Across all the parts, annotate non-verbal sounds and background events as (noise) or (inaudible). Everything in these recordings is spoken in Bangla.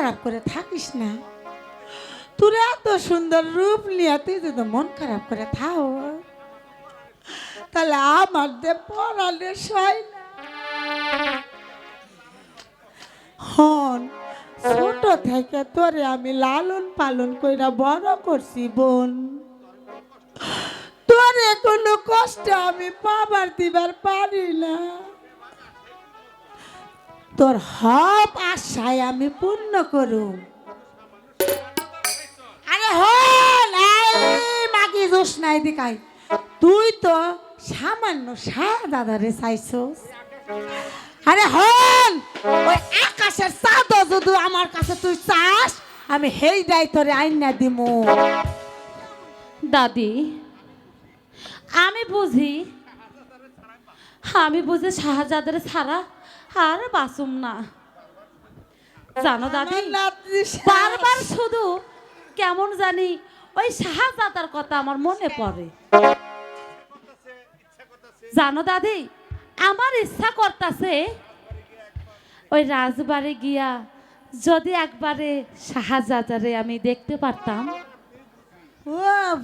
খারাপ করে থাকিস না। তোর এত সুন্দর রূপ নিয়ে তুই যদি মন খারাপ করে থাও, তাহলে আমার যে পড়ালে সয় হন, ছোট থেকে তোরে আমি লালন পালন কইরা বড় করছি, বোন। তোরে কোনো কষ্ট আমি পাবার দিবার পারি না। তোর হব আশায় আমি পূর্ণ করুম আরে হল মাগি দোষ নাই দিকাই তুই তো সামান্য শাহ দাদারে চাইছস। আরে হল, ওই আকাশের চাঁদ যদি আমার কাছে তুই চাস, আমি হেই দাই তোরে আইনা দিমু। দাদি, আমি বুঝি আমি বুঝি শাহজাদের ছাড়া আর বাসুম না। জানো দাদি? বারবার শুধু কেমন জানি ওই শাহজাদার কথা আমার মনে পড়ে। জানো দাদি? আমার ইচ্ছা করতেছে ওই রাজবাড়ি গিয়া যদি একবারে শাহজাদারে আমি দেখতে পারতাম। ও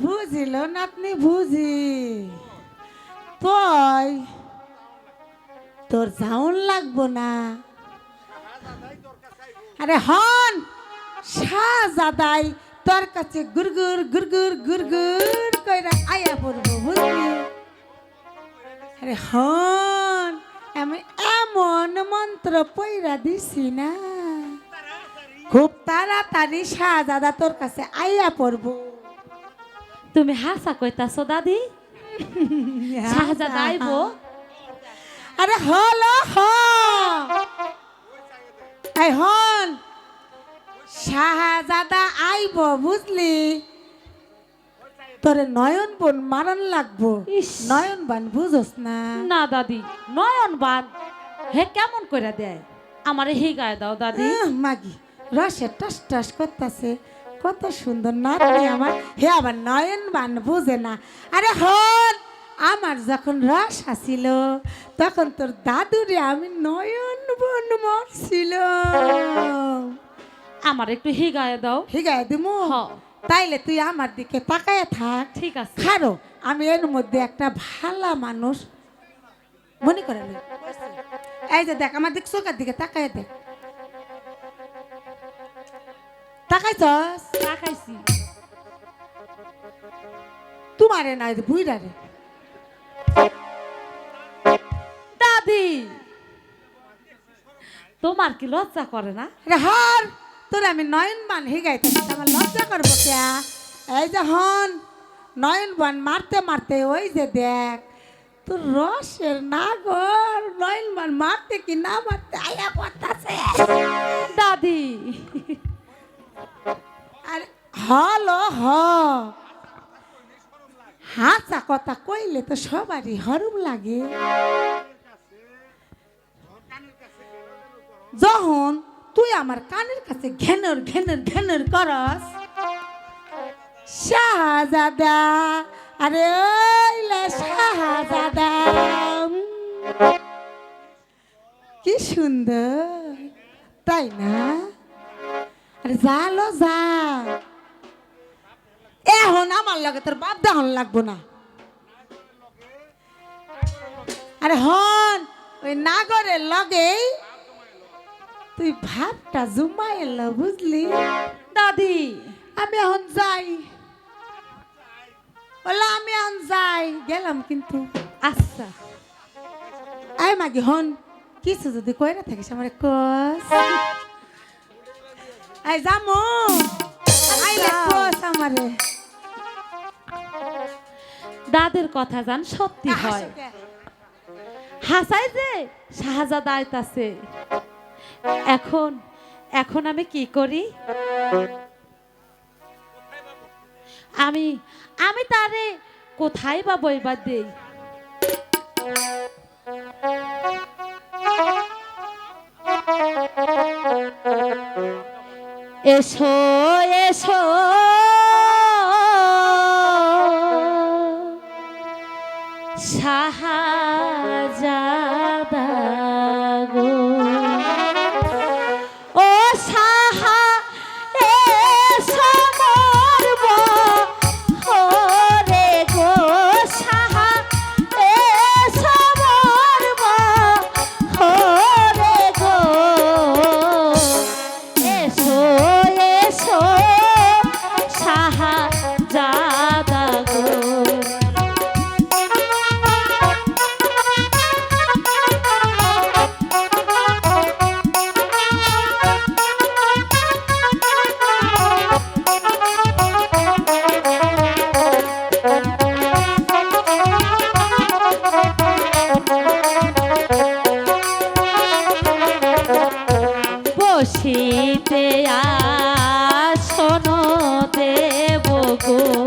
বুঝিল নাতনি বুঝি। তুই তোর যাউন লাগবো না। আরে হন শাহজাদাই তোর কাছে গুরগুর গুরগুর গুরগুর কইরা আয়া পড়ব বুঝলি? আরে হন আমি এমন মন্ত্র পইরা দিছি না। খুব তাড়াতাড়ি শাহজাদা তোর কাছে আইয়া পড়ব। তুমি হাসা কইতাছো দাদি? (laughs) শাহজাদা আইবো আরে হলো হ। এই শাহজাদা আইব বুঝলি? তোরে নয়ন বোন মারান লাগবো। নয়ন বান বুঝোস না। না দাদি নয়ন বান। হে কেমন করে দেয়? আমারে হি গায়ে দাও দাদি। মাগি রসে টস টস করতেছে। কত সুন্দর নাতনি আমার। হে আবার নয়ন বান বুঝে না। আরে হন আমার যখন রস আসিল তখন তোর দাদুরে আমি নয়ন বন মরছিল। আমার একটু হি গায়ে দাও। হিগায় দিমু? তাইলে তুই আমার দিকে তাকায় থাক। ঠিক আছে। খারো আমি এর মধ্যে একটা ভালা মানুষ। মনে করে। এই যে দেখ আমার দিক চোখের দিকে তাকায় দেখ। তাকাইছস? তাকাইছি। তোমারে না বুইরা রে দাদি তোমার কি লজ্জা করে না? হর তোর আমি নয়ন বান হিগাই থাকি আমার লজ্জা করব কে এই যে হন নয়ন বান মারতে মারতে ওই যে দেখ তোর রসের নাগর নয়ন বান মারতে কি না মারতে আয়া পড়তাছে। দাদি। আরে হলো হ। হাসা কথা কইলে তো সবারই হরম লাগে। যখন তুই আমার কানের কাছে ঘেনর ঘেনর ঘেনর করস, শাহজাদা, আরে শাহজাদা কি সুন্দর, তাই না? আরে জালো যা। এখন আমার লগে তোর বাপ দাহন লাগবো না। আরে হন, ওই নাগরের লগেই তুই ভাবটা জুমা এলো বুঝলি? দাদি। আমি এখন যাই। বলে আমি এখন যাই। গেলাম কিন্তু। আচ্ছা। আই মাগি হন। কিছু যদি কইরা থাকিস আমার কস। আই যামু। আইলে কস আমারে। দাদের কথা জান সত্যি হয়। হাসাই যে শাহজাদা আইতাছে। এখন এখন আমি কি করি? আমি আমি তারে কোথায় বা বইবার দেই? এসো এসো। শীতে আসন দেব গো।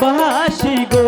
ভালোবাসি গো।